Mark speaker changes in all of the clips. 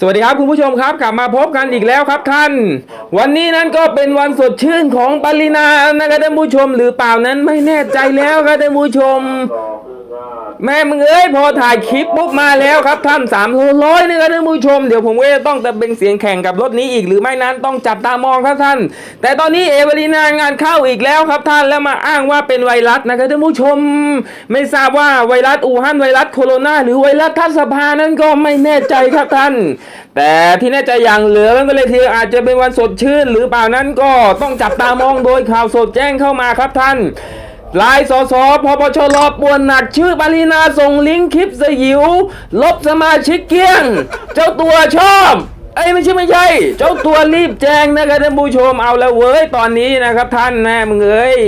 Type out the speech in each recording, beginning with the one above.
Speaker 1: สวัสดีครับคุณผู้ชมครับกลับมาพบกันอีกแล้วครับท่าน วันนี้นั้นก็เป็นวันสดชื่นของปรินานะครับท่านผู้ชมหรือเปล่านั้นไม่แน่ใจแล้วครับท่านผู้ชม แม่มึงเอ้ยพอถ่ายคลิปปุ๊บมาแล้วครับท่านสามร้อยนะครับท่านผู้ชม เดี๋ยวผมก็จะต้องตะเบงเสียงแข่งกับรถนี้อีกหรือไม่นั้นต้องจับตามองครับท่าน แต่ตอนนี้เอเวลีนางานเข้าอีกแล้วครับท่านแล้วมาอ้างว่าเป็นไวรัสนะครับท่านผู้ชม ไม่ทราบว่าไวรัสอู่ฮั่นไวรัสโคโรนาหรือไวรัสทัศภานั้นก็ไม่แน่ใจครับท่าน แต่ที่แน่ใจอย่างเหลือก็เลยทีอาจจะเป็นวันสดชื่น หรือเปล่านั้นก็ต้องจับตามองโดยข่าวสดแจ้งเข้ามาครับท่าน ลายสสพปชรปวนหนักชื่อปรินาส่งลิงก์คลิปสยิว ลบสมาชิกเกี้ยง เจ้าตัวชอบเอ้ไม่ใช่ไม่ใช่ เจ้าตัวรีบแจ้งนะครับท่านผู้ชมเอาแล้วเว้ยตอนนี้นะครับท่านนะมึงเอ้ย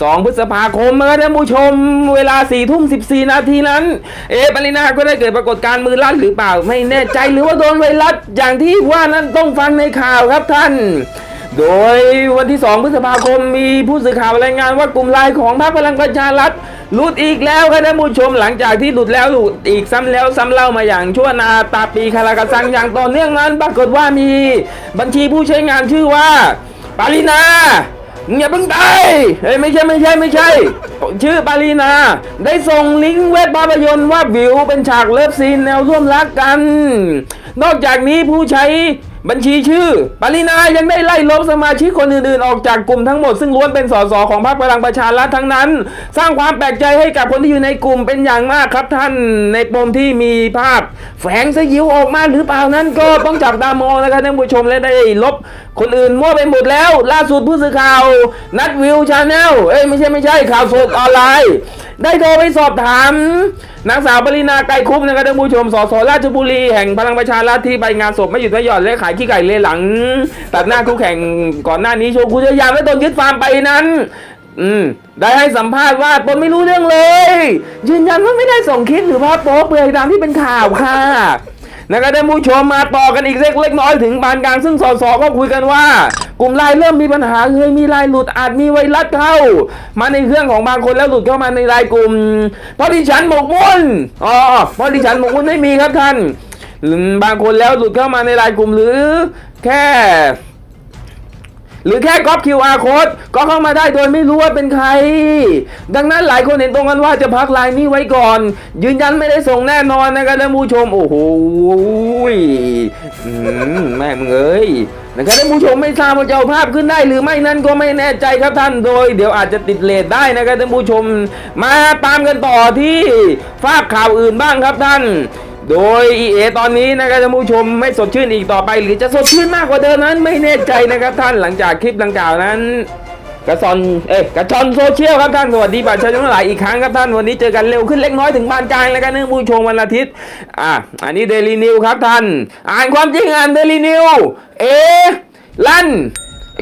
Speaker 1: สองพฤษภาคมนะครับท่านผู้ชม เวลาสี่ทุ่มสิบสี่นาทีนั้น เอปรินาก็ได้เกิดปรากฏการณ์มือลั่นหรือเปล่าไม่แน่ใจหรือว่าโดนไวรัสอย่างที่ว่านั้นต้องฟังในข่าวครับท่าน โดยวันที่ 2 พฤษภาคมมีผู้สื่อข่าวรายงานว่ากลุ่มไลน์ของพรรคพลังประชารัฐหลุดอีกแล้วครับท่านผู้ชมหลังจากที่หลุดแล้วหลุดอีกซ้ำแล้วซ้ำเล่ามาอย่างชั่วนาตาปีคารากะซังอย่างต่อเนื่องนั้น ปรากฏว่ามีบัญชีผู้ใช้งานชื่อว่าปารินามึงอย่าเพิ่งตายเฮ้ยไม่ใช่ไม่ใช่ไม่ใช่ ชื่อปารีนา ได้ส่งลิงก์เว็บภาพยนตร์ว่าวิวเป็นฉากเลิฟซีนแนวร่วมรักกัน นอกจากนี้ผู้ใช้ บัญชีชื่อ ปรินายังได้ไล่ลบสมาชิกคนอื่นๆ ออกจากกลุ่มทั้งหมดซึ่งล้วนเป็นสสของพรรคพลังประชารัฐทั้งนั้น สร้างความแปลกใจให้กับคนที่อยู่ในกลุ่มเป็นอย่างมากครับท่านในปมที่มีภาพ แฝงสยิวออกมาหรือเปล่านั้นก็ต้องจับตามองนะครับท่านผู้ชมและได้ลบคนอื่นมั่วไปหมดแล้ว ล่าสุดผู้สื่อข่าว นัดวิวชาแนลเอ้ยไม่ใช่ไม่ใช่ข่าวสดออนไลน์ ได้โทรไปสอบถามนางสาวปรินาไกรคุปนะครับท่านผู้ชมสสราชบุรีแห่งพลังประชารัฐที่ไปงานศพไม่หยุดไม่หย่อนและขายขี้ไก่เลหลัง ตัดหน้าคู่แข่งก่อนหน้านี้โชว์คุณยามและตนยึดฟาร์มไปนั้น อืมได้ให้สัมภาษณ์ว่าตนไม่รู้เรื่องเลย ยืนยันว่าไม่ได้ส่งคลิปหรือภาพโป๊เปลือยตามที่เป็นข่าวค่ะ นะครับท่านผู้ชมมาต่อกันอีกเล็กเล็กน้อยถึงปานกลางซึ่งสสก็คุยกันว่า กลุ่มไลน์เริ่มมีปัญหาเคยมีไลน์หลุดอาจมีไวรัสเข้า มาในเครื่องของบางคนแล้วหลุดเข้ามาในไลน์กลุ่ม เพราะดิฉันหมกมุ่นอ๋อเพราะดิฉันหมกมุ่นไม่มีครับท่านบางคนแล้วหลุดเข้ามาในไลน์กลุ่มหรือ แค่ หรือแค่ก๊อป QR code ก็เข้ามาได้โดยไม่รู้ว่าเป็นใคร ดังนั้นหลายคนเห็นตรงกันว่าจะพักไลน์นี้ไว้ก่อน ยืนยันไม่ได้ส่งแน่นอนนะครับท่านผู้ชม โอ้โหแม่มึงเอ้ยนะครับท่านผู้ชมไม่ทราบว่าจะเอาภาพขึ้นได้หรือไม่นั้นก็ไม่แน่ใจครับท่านโดย เดี๋ยวอาจจะติดเลทได้นะครับท่านผู้ชม มาตามกันต่อที่ภาพข่าวอื่นบ้างครับท่าน โดย EA ตอนนี้นะครับท่านผู้ชมไม่สดชื่นอีกต่อไป หรือจะสดชื่นมากกว่าเดิมนั้นไม่แน่ใจนะครับท่านหลังจากคลิปดังกล่าวนั้นกระซอนเอ๊ะกระชอนโซเชียลครับท่านสวัสดีบัตรชนทั้งหลายอีกครั้งครับท่านวันนี้เจอกันเร็วขึ้นเล็กน้อยถึงปานกลางแล้วกันท่านผู้ชมวันอาทิตย์อะอันนี้เดลีนิวครับท่าน อ่านความจริงอ่านเดลีนิวเอลั่น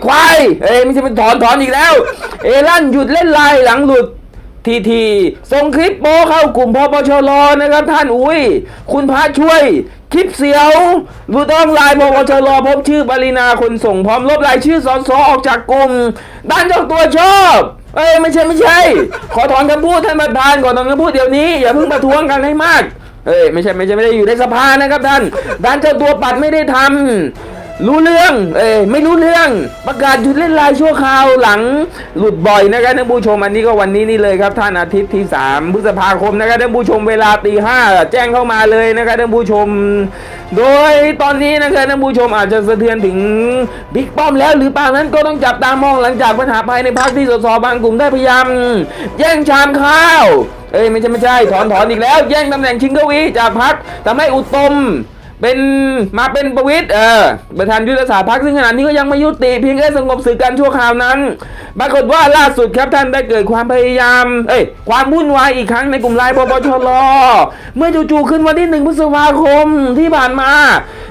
Speaker 1: ควายเอ้ไม่ใช่เป็นถอนถอนอีกแล้ว เอลั่นหยุดเล่นไลน์หลังหลุด ทีทีส่งคลิปโป้เข้ากลุ่มพปชรนะครับท่านอุ้ย คุณพระช่วยคลิปเสียวรูต้องไลน์พปชรพบชื่อปรินาคนส่งพร้อมลบรายชื่อสอสออกจากกลุ่มด้านเจ้าตัวชอบ เอ้ยไม่ใช่ไม่ใช่ ขอถอนคำพูดท่านประธานก่อนถอนคำพูดเดี๋ยวนี้อย่าเพิ่งประท้วงกันให้มากเอ้ยไม่ใช่ไม่ใช่ไม่ได้อยู่ในสภานะครับท่านด้านเจ้าตัวปัดไม่ได้ทำ รู้เรื่อง เอ้ยไม่รู้เรื่อง ประกาศหยุดเล่นลน์ชั่วคราวหลังหลุดบ่อยนะครับท่านผู้ชมอันนี้ก็วันนี้นี่เลยครับท่านอาทิตย์ที่ 3 พฤษภาคมนะครับท่านผู้ชมเวลาตีห้าแจ้งเข้ามาเลยนะครับท่านผู้ชม โดยตอนนี้นะครับท่านผู้ชมอาจจะสะเทือนถึงบิ๊กป้อมแล้วหรือเปล่านั้นก็ต้องจับตามองหลังจากปัญหาภายในพรรคที่สสบางกลุ่มได้พยายามแย่งชามข้าว เอ้ยไม่ใช่ไม่ใช่ถอนถอนอีกแล้ว แย่งตำแหน่งชิงเก้าอี้จากพรรคทำให้อุตม เป็นมาเป็นประวิตยเออประธานยุทธศาสตร์พรรคซึ่งขณะนี้ก็ยังไม่ยุติเพียงแค่สงบศึกกันชั่วคราวนั้นปรากฏว่าล่าสุดครับท่านได้เกิดความพยายาม เอ้ยความวุ่นวายอีกครั้งในกลุ่มไลน์ปปชรเมื่อจู่ๆขึ้นวันที่หนึ่งพฤษภาคมที่ผ่านมา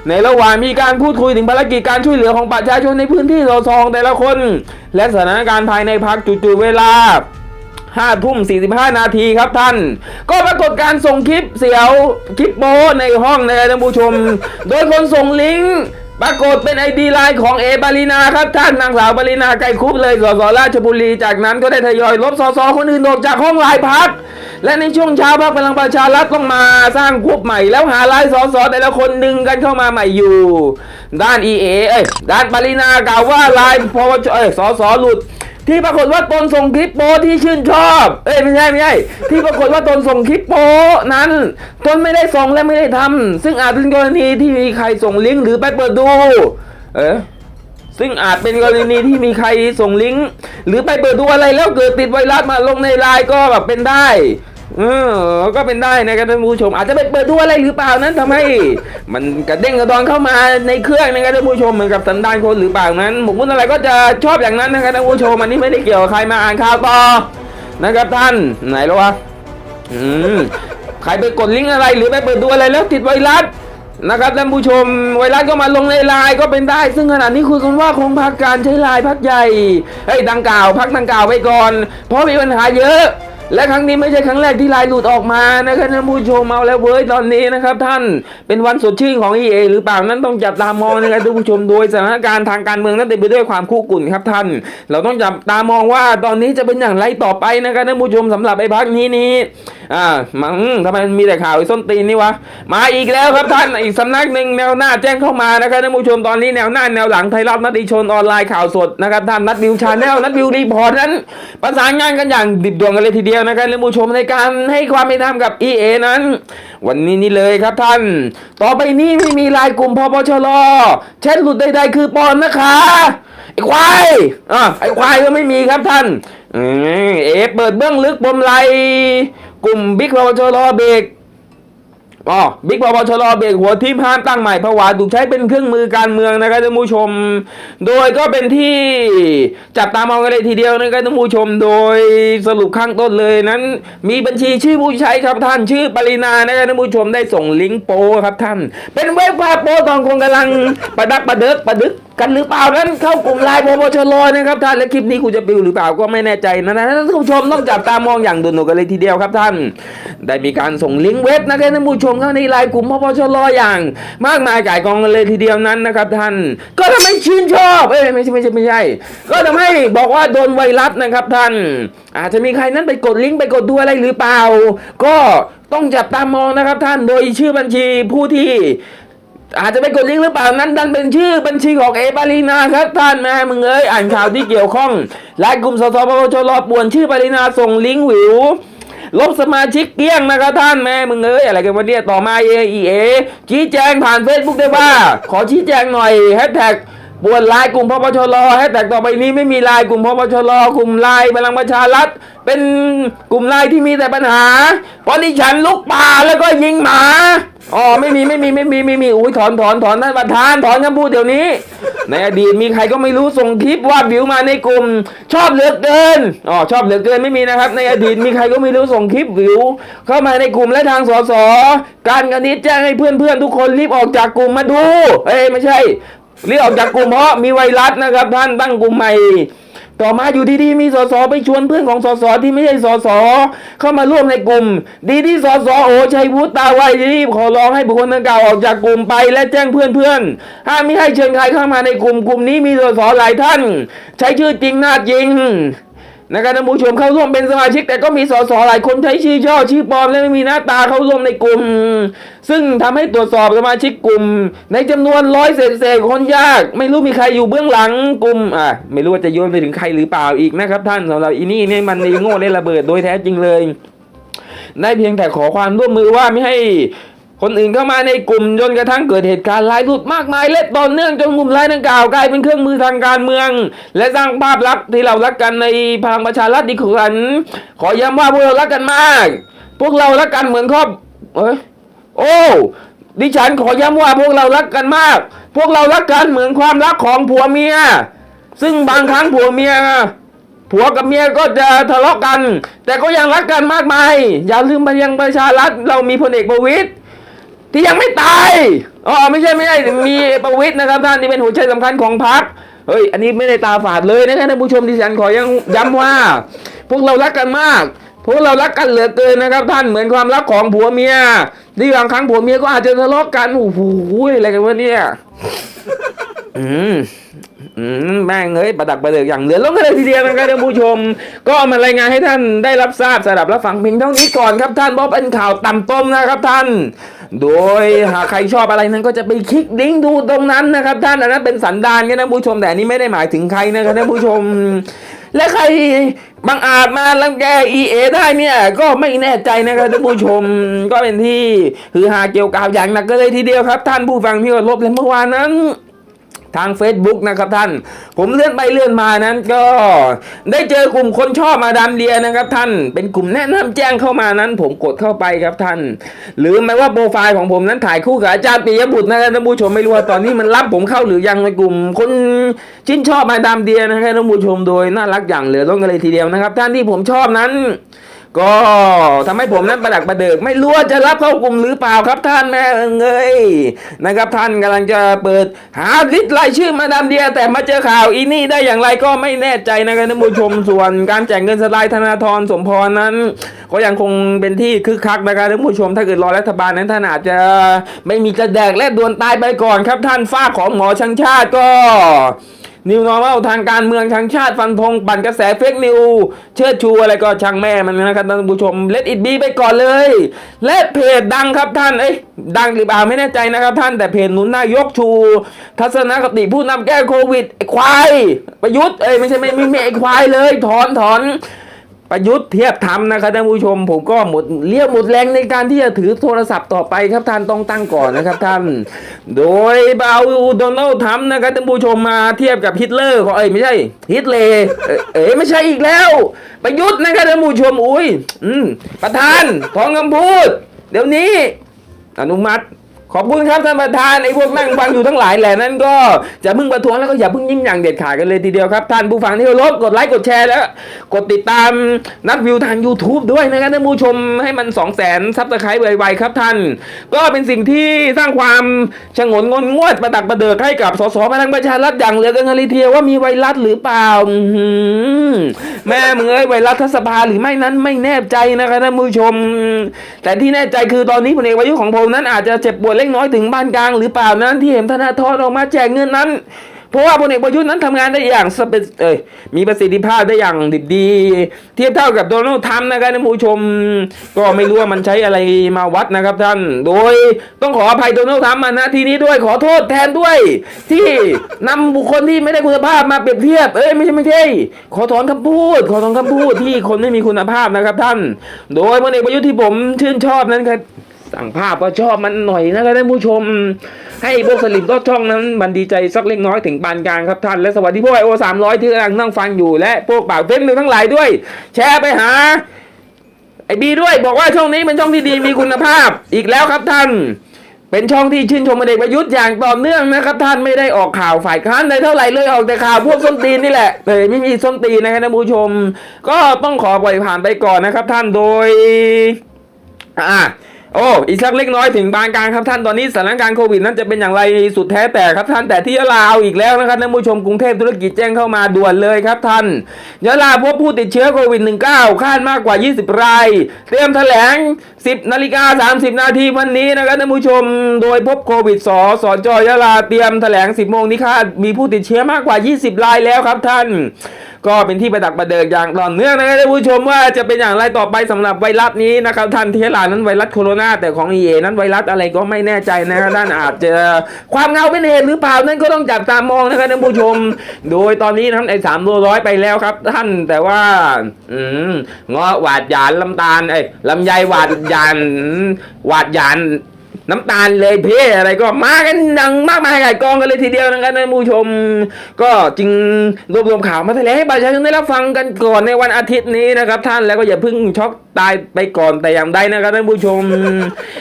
Speaker 1: ในระหว่างมีการพูดคุยถึงภารกิจการช่วยเหลือของประชาชนในพื้นที่สอซองแต่ละคน และสถานการณ์ภายในพรรคจู่ๆเวลา ห้าทุ่มสี่สิบห้านาทีครับท่าน ก็ปรากฏการส่งคลิปเสียวคลิปโป้ในห้องนะครับท่านผู้ชม โดยคนส่งลิงก์ปรากฏเป็นไอดีไลน์ของเอบารินาครับท่านนางสาวบารินาไกรคุบเลยสสราชบุรี จากนั้นก็ได้ทยอยลบสสคนอื่นออกจากห้องไลน์พัก และในช่วงเช้าพรรคพลังประชารัฐต้องมาสร้างคุบใหม่ แล้วหาไลน์สสแต่ละคนดึงกันเข้ามาใหม่อยู่ ด้านเอเอด้านปรินากล่าวว่าไลน์พวชเอ้ยสสหลุด ที่ปรากฏว่าตนส่งคลิปโป้ที่ชื่นชอบ เอ้ยไม่ใช่ไม่ใช่ที่ปรากฏว่าตนส่งคลิปโป้นั้น ตนไม่ได้ส่งและไม่ได้ทำซึ่งอาจเป็นกรณีที่มีใครส่งลิงก์หรือไปเปิดดู เออซึ่งอาจเป็นกรณีที่มีใครส่งลิงก์หรือไปเปิดดูอะไรแล้วเกิดติดไวรัสมาลงในไลน์ก็แบบเป็นได้ เออ ก็เป็นได้นะครับท่านผู้ชม อาจจะไปเปิดดูอะไรหรือเปล่านั้นทำให้ มันกระเด้งกระดอนเข้ามาในเครื่องนะครับท่านผู้ชมเหมือนกับสันดานคนหรือเปล่านั้นหมกมุ่นอะไรก็จะชอบอย่างนั้นนะครับท่านผู้ชมอันนี้ไม่ได้เกี่ยวกับใครมาอ่านข่าวต่อนะครับท่านไหนแล้ววะอืมใครไปกดลิงก์อะไรหรือไปเปิดดูอะไรแล้วติดไวรัสนะครับท่านผู้ชมไวรัสก็มาลงในไลน์ก็เป็นได้ ซึ่งขณะนี้คุยกันว่าคงพักการใช้ไลน์พักใหญ่เฮ้ยดังกล่าวพักดังกล่าวไว้ก่อน เพราะมีปัญหาเยอะ และครั้งนี้ไม่ใช่ครั้งแรกที่ไลน์หลุดออกมานะครับท่านผู้ชมเอาแล้วเว้ยตอนนี้นะครับ ท่านเป็นวันสดชื่นของ EA หรือเปล่านั้นต้องจับตามองนะครับท่านผู้ชมโดยสถานการณ์ทางการเมืองนั้นเต็มไปด้วยความคุกรุ่นครับท่าน เราต้องจับตามองว่าตอนนี้จะเป็นอย่างไรต่อไปนะครับท่านผู้ชมสำหรับไอ้พักนี้นี้อ่ามังทำไมมีแต่ข่าวไอ้ส้นตีนนี่วะมาอีกแล้วครับท่านอีกสำนักหนึ่งแนวหน้าแจ้งเข้ามานะครับท่านผู้ชมตอนนี้แนวหน้าแนวหลังไทยรัฐนัดดิชนออนไลน์ข่าวสดนะครับท่านนัดวิวชาแนลนัดวิวรีพอร์ตนั้น ประสานงานกันอย่างดิบดวงกันเลยทีเดียวนะครับท่านผู้ชมในการให้ความเป็นธรรมกับ EA นั้น วันนี้นี่เลยครับท่าน ต่อไปนี้ไม่มีลายกลุ่มพปชรแชทหลุดใดๆคือปลอมนะคะไอ้ควายอะไอ้ควายก็ไม่มีครับท่านเอเปิดเบื้องลึกปมไลกลุ่มบิ๊กพปชรเบรก อ๋อบิ๊กพปชรเบรกหัวทิมห้ามตั้งใหม่ผวาถูกใช้เป็นเครื่องมือการเมืองนะครับท่านผู้ชม โดยก็เป็นที่จับตามองกันเลยทีเดียวนะครับท่านผู้ชม โดยสรุปข้างต้นเลยนั้น มีบัญชีชื่อผู้ใช้ครับท่านชื่อปรินานะครับท่านผู้ชมได้ส่งลิงก์โปครับท่าน เป็นเว็บภาพโปตอนคงกำลังประดักประเดิกประดึก กันหรือเปล่านั้นเข้ากลุ่มไลน์พปชรนะครับท่านและคลิปนี้กูจะปิวหรือเปล่าก็ไม่แน่ใจนะนะท่านผู้ชมต้องจับตามองอย่างด่วนๆกันเลยทีเดียวครับท่าน ได้มีการส่งลิงก์เว็บนะครับท่านผู้ชมเข้าในไลน์กลุ่มพปชรอย่าง มากมายก่ายกองกันเลยทีเดียวนั้นนะครับท่าน ก็ทำให้ชื่นชอบเอ้ยไม่ใช่ไม่ใช่ไม่ใช่ ก็ทำให้บอกว่าโดนไวรัสนะครับท่าน อาจจะมีใครนั้นไปกดลิงก์ไปกดดูอะไรหรือเปล่า ก็ต้องจับตามองนะครับท่านโดยชื่อบัญชีผู้ที่ อาจจะเป็นกดลิงก์หรือเปล่านั้นดันเป็นชื่อบัญชีของเอปาลีนาครับท่านแม่มึงเอ้ยอ่านข่าวที่เกี่ยวข้องไลน์กลุ่มสสปปชรอป่วนชื่อปาลีนาส่งลิงก์หวิวลบสมาชิกเกลี้ยงนะครับท่านแม่มึงเอ้ยอะไรกันวะเนี่ยต่อมาเอเอชี้แจงผ่านเฟซบุ๊กได้ว่าขอชี้แจงหน่อยแฮชแท็ก บวนไลน์กลุ่มพปชรแฮชแท็กต่อไปนี้ไม่มีลน์กลุ่มพปชรกลุ่มลน์พลังประชารัฐ เป็นกลุ่มลน์ที่มีแต่ปัญหา เพราะดิฉันลุกป่าแล้วก็ยิงหมาอ๋อไม่มีไม่มีไม่มีไม่มีอุ้ยถอนถอนถอนท่านประธานถอนคำพูดเดี๋ยวนี้ ในอดีตมีใครก็ไม่รู้ส่งคลิปว่าดวิวมาในกลุ่ม ชอบเหลือเกินอ๋อชอบเหลือเกินไม่มีนะครับ ในอดีตมีใครก็ไม่รู้ส่งคลิปวิว เข้ามาในกลุ่มและทางสสการกันนี้แจ้งให้เพื่อนเพื่อนๆทุกคนรีบออกจากกลุ่มมาดูเอ้ยไม่ใช่ เรีบออกจากกลุ่มเพราะมีไวรัสนะครับ ท่านตั้งกลุ่มใหม่ต่อมาอยู่ดีๆมีสสไปชวนเพื่อนของสสที่ไม่ใช่สสเข้ามาร่วมในกลุ่ม ดีที่สสโอชัยวุฒิตาไวรีบขอร้องให้บุคคลดังกล่าวออกจากกลุ่มไปและแจ้งเพื่อนๆห้ามไม่ให้เชิญใครเข้ามาในกลุ่มกลุ่มนี้มีสสหลายท่าน ใช้ชื่อจริงหน้าจริง นะครับท่านผู้ชมเข้าร่วมเป็นสมาชิก แต่ก็มีสสหลายคนใช้ชื่อช่อชื่อปลอมและไม่มีหน้าตาเข้าร่วมในกลุ่ม ซึ่งทำให้ตรวจสอบสมาชิกกลุ่ม ในจำนวนร้อยเศษๆคนยาก ไม่รู้มีใครอยู่เบื้องหลังกลุ่มอะไม่รู้ว่าจะโยนไปถึงใครหรือเปล่าอีกนะครับ ท่านสำหรับอีนี่เนี่ยมันในโง่ในระเบิดโดยแท้จริงเลยได้เพียงแต่ขอความร่วมมือว่าไม่ให้ คนอื่นเข้ามาในกลุ่มจนกระทั่งเกิดเหตุการณ์ไล่หลุดมากมายและต่อเนื่องจนกลุ่มไล่ดังกล่าวกลายเป็นเครื่องมือทางการเมือง และสร้างภาพลักษณ์ที่เรารักกันในพลังประชารัฐดีขวัญขอย้ำว่าพวกเรารักกันมาก พวกเรารักกันเหมือนครอบเอ้ยโอ้ดิฉันขอย้ำว่าพวกเรารักกันมาก พวกเรารักกันเหมือนความรักของผัวเมีย ซึ่งบางครั้งผัวเมียผัวกับเมียก็จะทะเลาะกัน แต่ก็ยังรักกันมากมาย อย่าลืมไปยังประชารัฐเรามีพลเอกประวิตย ที่ยังไม่ตายอ๋อไม่ใช่ไม่ใช่มีประวิตรนะครับท่านที่เป็นหัวใจสำคัญของพรรคเฮ้ย อันนี้ไม่ได้ตาฝาดเลยนะครับท่านผู้ชมที่ฉันขอยังย้ำว่า พวกเรารักกันมากพวกเรารักกันเหลือเกินนะครับ ท่านเหมือนความรักของผัวเมียที่บางครั้งผัวเมียก็อาจจะทะเลาะกันโอ้โหอะไรกันวะเนี่ยอืมอืมแม่งเอ้ยประดักประเดิกอย่างเหลือล้นกันเลยทีเดียวนะครับท่านผู้ชม ก็มารายงานให้ท่านได้รับทราบสดับรับฟังเพียงเท่านี้ก่อนครับท่านเพราะเป็นข่าวต่ำต้มนะครับท่าน โดยหากใครชอบอะไรนั้นก็จะไปคลิกลิงก์ดูตรงนั้นนะครับท่านอันนั้นเป็นสันดานกันนะผู้ชมแต่อันนี้ไม่ได้หมายถึงใครนะครับท่านผู้ชม และใครบังอาจมาลังแก EA ได้เนี่ย ก็ไม่แน่ใจนะครับท่านผู้ชมก็เป็นที่ หือฮาเกี่ยวกับอย่างหนักก็เลยทีเดียวครับ ท่านผู้ฟังที่ก็ลบเลยเมื่อวานนั้น ทาง Facebook นะครับท่าน ผมเลื่อนไปเลื่อนมานั้นก็ได้เจอกลุ่มคนชอบมาดามเดียนะครับท่าน เป็นกลุ่มแนะนำแจ้งเข้ามานั้น ผมกดเข้าไปครับท่าน หรือแม้ว่าโปรไฟล์ของผมนั้นถ่ายคู่กับอาจารย์ปิยบุตรนะครับท่านผู้ชมไม่รู้ว่าตอนนี้มันรับผมเข้าหรือยังในกลุ่ม คนชื่นชอบมาดามเดียนะครับท่านผู้ชมโดยน่ารักอย่างเหลือล้นกันเลยทีเดียวนะครับ ท่านที่ผมชอบนั้น ก็ทำให้ผมนั้นประดักประเดิกไม่รู้ว่าจะรับเข้ากลุ่มหรือเปล่าครับท่านแม่เงยนะครับท่านกำลังจะเปิดหาลิสต์รายชื่อมาดามเดีย แต่มาเจอข่าวอีนี่ได้อย่างไรก็ไม่แน่ใจนะครับท่านผู้ชมส่วนการแจกเงินสไลด์ธนาธรสมพรนั้น ก็ยังคงเป็นที่คึกคักนะครับท่านผู้ชม ถ้าเกิดรอรัฐบาลนั้นท่านอาจจะไม่มีจะแดกและดวนตายไปก่อนครับท่านฝ้าของหมอชังชาติก็ นิวนอร์มัลทางการเมืองทางชาติฟันธงปั่นกระแสเฟกนิว เชิดชูอะไรก็ช่างแม่มันนะครับท่านผู้ชมเลตอิดบีไปก่อนเลย และเพจดังครับท่านเอ้ยดังหรือเปล่าไม่แน่ใจนะครับท่านแต่เพจหนุนนายกชู ทัศนคติผู้นำแก้โควิดไอ้ควาย ประยุทธ์เอ้ยไม่ใช่ไม่ไม่ไม่ไอ้ควายเลยถอนถอน ประยุทธ์เทียบทำนะครับท่านผู้ชม ผมก็หมดเรียกหมดแรงในการที่จะถือโทรศัพท์ต่อไปครับท่านต้องตั้งก่อนนะครับท่าน โดยเบาโดนัลด์ทรัมป์นะครับท่านผู้ชมมาเทียบกับฮิตเลอร์ของเอ้ยไม่ใช่ฮิตเลย์เอ้ยเอ้ยไม่ใช่อีกแล้ว ประยุทธ์นะครับท่านผู้ชมอุ้ยอืมประธานทองคำพูด เดี๋ยวนี้ อนุมัติ ขอบคุณครับท่านประธานไอ้พวกนั่งฟังอยู่ทั้งหลายแหล่นั้นก็จะพึ่งประท้วงแล้วก็อย่าพึ่งยิ่งอย่างเด็ดขาดกันเลยทีเดียวครับ ท่านผู้ฟังที่เคารพกดไลค์กดแชร์แล้ว กดติดตามนัดวิวทาง YouTube ด้วยนะครับท่านผู้ชมให้มัน 2 0 0 0 0 0ซับสไครต์ไวๆครับท่าน ก็เป็นสิ่งที่สร้างความชงนงนงวดประดักประเดิกให้กับสสพลังประชารัฐอย่างเหลือเกินเลยทีเดียวว่ามีไวรัสหรือเปล่าแม่เมึงเอ้ยไวรัสสภาหรือไม่นั้นไม่แน่ใจนะครับท่านผู้ชม แต่ที่แน่ใจคือตอนนี้พลเอกประยุทธ์ของผมนั้นอาจจะเจ็บปวดเล็กน้อยถึงบ้านกลางหรือเปล่านั้นที่เห็นธนาธรออกมาแจกเงินนั้น เพราะว่าพลเอกประยุทธ์นั้นทำงานได้อย่างสเปซเอ้ยมีประสิทธิภาพได้อย่างดิบดี เทียบเท่ากับโดนัลด์ทรัมป์นะครับท่านผู้ชม ก็ไม่รู้ว่ามันใช้อะไรมาวัดนะครับท่าน โดยต้องขออภัยโดนัลด์ทรัมป์มาณที่นี้ด้วยขอโทษแทนด้วย ที่นำบุคคลที่ไม่ได้คุณภาพมาเปรียบเทียบเอ้ยไม่ใช่ไม่ใช่ขอถอนคำพูด ขอถอนคำพูดที่คนไม่มีคุณภาพนะครับท่าน โดยพลเอกประยุทธ์ที่ผมชื่นชอบนั้นครับ สั่งภาพก็ชอบมันหน่อยนะครับท่านผู้ชม ให้พวกสลิมก็ช่องนั้นมันดีใจสักเล็กน้อยถึงปานกลางครับท่าน และสวัสดีพวกไอโอสามร้อยที่กำลังนั่งฟังอยู่และพวกปากเฟ้นหนึ่ทั้งหลายด้วย แชร์ไปหา ไอบีด้วยบอกว่าช่องนี้เป็นช่องที่ดีมีคุณภาพ อีกแล้วครับท่าน เป็นช่องที่ชื่นชมพลเอกประยุทธ์อย่างต่อเนื่องนะครับท่านไม่ได้ออกข่าวฝ่ายค้านได้เท่าไหร่เลยออกแต่ข่าวพวกส้นตีนนี่แหละเลยไม่มีส้นตีนนะครับท่านผู้ชม ก็ต้องขอปล่อยผ่านไปก่อนนะครับ ท่านโดย อ่า โอ้อีกสักเล็กน้อยถึงบางการครับท่านตอนนี้สถานการณ์โควิดนั้นจะเป็นอย่างไรสุดแท้แต่ครับท่านแต่ที่ยะลาเอาอีกแล้วนะครับท่านผู้ชมกรุงเทพธุรกิจแจ้งเข้ามาด่วนเลยครับท่านยะลาพบผู้ติดเชื้อโควิด -19 คาดมากกว่า 20 ราย เตรียมแถลง 10นาฬิกา30 นาทีวันนี้นะครับท่านผู้ชมโดยพบโควิดสสจยะลาเตรียมแถลง 10โมงนี้คาดมีผู้ติดเชื้อมากกว่า 20 รายแล้วครับท่านก็เป็นที่ประดักประเดิกอย่างต่อเนื่องนะครับท่านผู้ชมว่าจะเป็นอย่างไรต่อไปสำหรับไวรัสนี้นะครับท่านเทลานั้นไวรัสโคโรนาแต่ของเอนั้นไวรัสอะไรก็ไม่แน่ใจนะครับท่านอาจจะความเงาเป็นเหตุหรือเปล่านั้นก็ต้องจับตามองนะครับท่านผู้ชม โดยตอนนี้ท่านไอ้สามโลร้อยไปแล้วครับ ท่านแต่ว่าอืมเงาะหวาดหยานลำตาลเอ้ลำไยหวาดหยานหวาดหยาน น้ำตาลเลยเพ่อะไรก็มากันดังมากมายหลายกองกันเลยทีเดียวนะครับท่านผู้ชม ก็จึงรวบรวมข่าวมาแถลงให้ประชาชนได้รับฟังกันก่อนในวันอาทิตย์นี้นะครับท่านแล้วก็อย่าเพิ่งช็อก ตายไปก่อนแต่อย่างใดนะครับท่านผู้ชม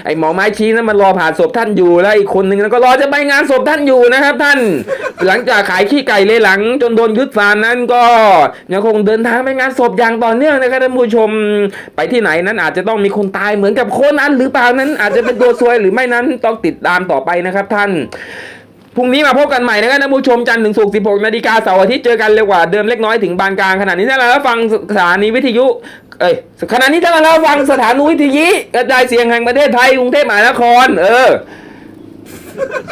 Speaker 1: ไอหมอไม้ชี้นั้นมันรอผ่าศพท่านอยู่แล้วอีกคนหนึ่งนั้นก็รอจะไปงานศพท่านอยู่นะครับ ท่าน หลังจากขายขี้ไก่เลยหลัง จนโดนยึดฟาร์มนั้นก็ยังคงเดินทางไปงานศพอย่างต่อเนื่องนะครับท่านผู้ชม ไปที่ไหนนั้นอาจจะต้องมีคนตายเหมือนกับโคนนั้นหรือเปล่านั้น อาจจะเป็นตัวซวยหรือไม่นั้นต้องติดตามต่อไปนะครับท่านพรุ่งนี้มาพบกันใหม่นะครับท่านผู้ชมจันทร์ถึงศุกร์16นาฬิกาเสาร์อาทิตย์เจอกันเร็วกว่าเดิมเล็กน้อยถึงบานกลางขณะนี้ท่านเราฟังสถานีวิทยุ เอ้ยขณะนี้ท่านเราฟังสถานีวิทยุกระจายเสียงแห่งประเทศไทยกรุงเทพมหานคร เออ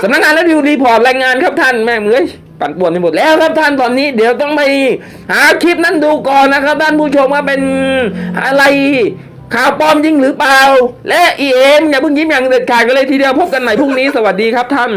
Speaker 1: สำนักงานและวิวรีพอร์ตรายงานครับท่านแม่เมื่อยปั่นป่วนไปหมดแล้วครับท่านตอนนี้ เดี๋ยวต้องไปหาคลิปนั้นดูก่อนนะครับท่านผู้ชมว่าเป็นอะไรข่าวปลอมจริงหรือเปล่า และเอ็มอย่าเพิ่งยิ้มอย่างเด็ดขาดกันเลยทีเดียวพบกันใหม่พรุ่งนี้สวัสดีครับท่าน